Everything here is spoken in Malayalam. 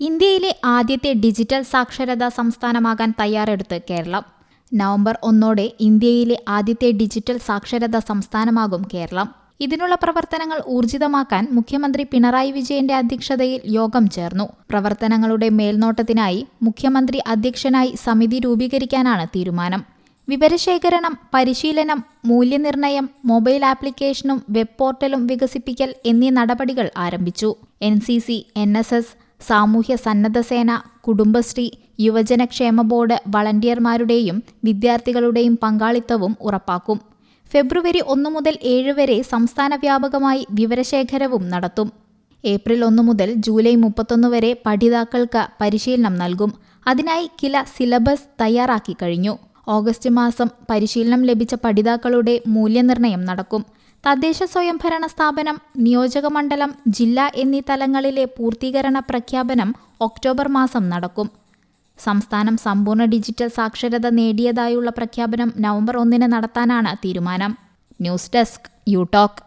ഇന്ത്യയിലെ ആദ്യത്തെ ഡിജിറ്റൽ സാക്ഷരതാ സംസ്ഥാനമാകാൻ തയ്യാറെടുത്ത് കേരളം. നവംബർ ഒന്നോടെ ഇന്ത്യയിലെ ആദ്യത്തെ ഡിജിറ്റൽ സാക്ഷരതാ സംസ്ഥാനമാകും കേരളം. ഇതിനുള്ള പ്രവർത്തനങ്ങൾ ഊർജിതമാക്കാൻ മുഖ്യമന്ത്രി പിണറായി വിജയന്റെ അധ്യക്ഷതയിൽ യോഗം ചേർന്നു. പ്രവർത്തനങ്ങളുടെ മേൽനോട്ടത്തിനായി മുഖ്യമന്ത്രി അധ്യക്ഷനായി സമിതി രൂപീകരിക്കാനാണ് തീരുമാനം. വിവരശേഖരണം പരിശീലനം മൂല്യനിർണയം മൊബൈൽ ആപ്ലിക്കേഷനും വെബ് പോർട്ടലും വികസിപ്പിക്കൽ എന്നീ നടപടികൾ ആരംഭിച്ചു. N C C N S S സാമൂഹ്യ സന്നദ്ധസേന കുടുംബശ്രീ യുവജനക്ഷേമ ബോർഡ് വളണ്ടിയർമാരുടെയും വിദ്യാർത്ഥികളുടെയും പങ്കാളിത്തവും ഉറപ്പാക്കും. ഫെബ്രുവരി ഒന്നു മുതൽ ഏഴ് വരെ സംസ്ഥാന വ്യാപകമായി വിവരശേഖരവും നടത്തും. ഏപ്രിൽ ഒന്ന് മുതൽ ജൂലൈ മുപ്പത്തൊന്ന് വരെ പഠിതാക്കൾക്ക് പരിശീലനം നൽകും. അതിനായി കില സിലബസ് തയ്യാറാക്കി കഴിഞ്ഞു. ഓഗസ്റ്റ് മാസം പരിശീലനം ലഭിച്ച പഠിതാക്കളുടെ മൂല്യനിർണയം നടക്കും. തദ്ദേശ സ്വയംഭരണ സ്ഥാപനം നിയോജകമണ്ഡലം ജില്ല എന്നീ തലങ്ങളിലെ പൂർത്തീകരണ പ്രഖ്യാപനം ഒക്ടോബർ മാസം നടക്കും. സംസ്ഥാനം സമ്പൂർണ ഡിജിറ്റൽ സാക്ഷരത നേടിയതായുള്ള പ്രഖ്യാപനം നവംബർ ഒന്നിന് നടത്താനാണ് തീരുമാനം. News desk you talk